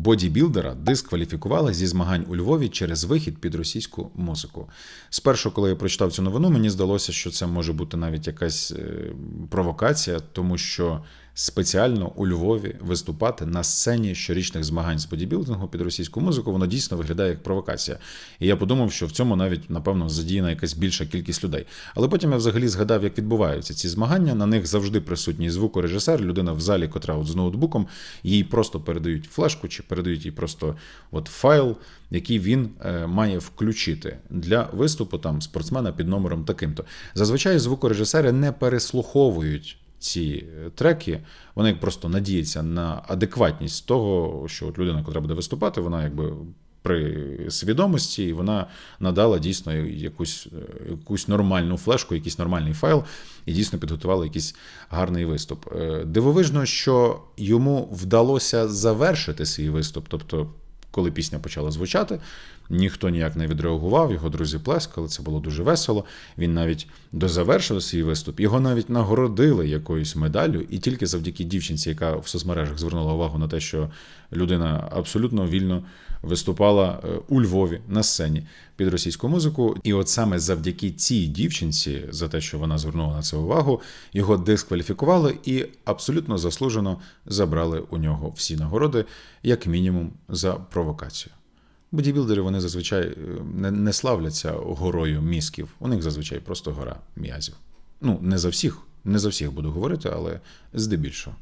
бодібілдера дискваліфікували зі змагань у Львові через вихід під російську музику. Спершу, коли я прочитав цю новину, мені здалося, що це може бути навіть якась е, провокація, тому що спеціально у Львові виступати на сцені щорічних змагань з бодібілдингу під російську музику, воно дійсно виглядає як провокація. І я подумав, що в цьому навіть напевно задіяна якась більша кількість людей. Але потім я взагалі згадав, як відбуваються ці змагання. На них завжди присутній звукорежисер, людина в залі, котра от з ноутбуком, їй просто передають флешку чи передають їй просто от файл, який він е, має включити для виступу там спортсмена під номером таким-то. Зазвичай звукорежисери не переслуховують ці е, треки, вони просто надіються на адекватність того, що от людина, яка буде виступати, вона якби. При свідомості, і вона надала дійсно якусь, е, якусь нормальну флешку, якийсь нормальний файл, і дійсно підготувала якийсь гарний виступ. Е, Дивовижно, що йому вдалося завершити свій виступ. Тобто, коли пісня почала звучати, ніхто ніяк не відреагував, його друзі плескали, це було дуже весело. Він навіть дозавершив свій виступ, його навіть нагородили якоюсь медаллю, і тільки завдяки дівчинці, яка в соцмережах звернула увагу на те, що людина абсолютно вільно виступала е, у Львові на сцені під російську музику. І от саме завдяки цій дівчинці, за те, що вона звернула на це увагу, його дискваліфікували і абсолютно заслужено забрали у нього всі нагороди, як мінімум, за провокацію. Бодібілдери вони зазвичай е, не, не славляться горою мізків. У них зазвичай просто гора м'язів. Ну, не за всіх, не за всіх буду говорити, але здебільшого.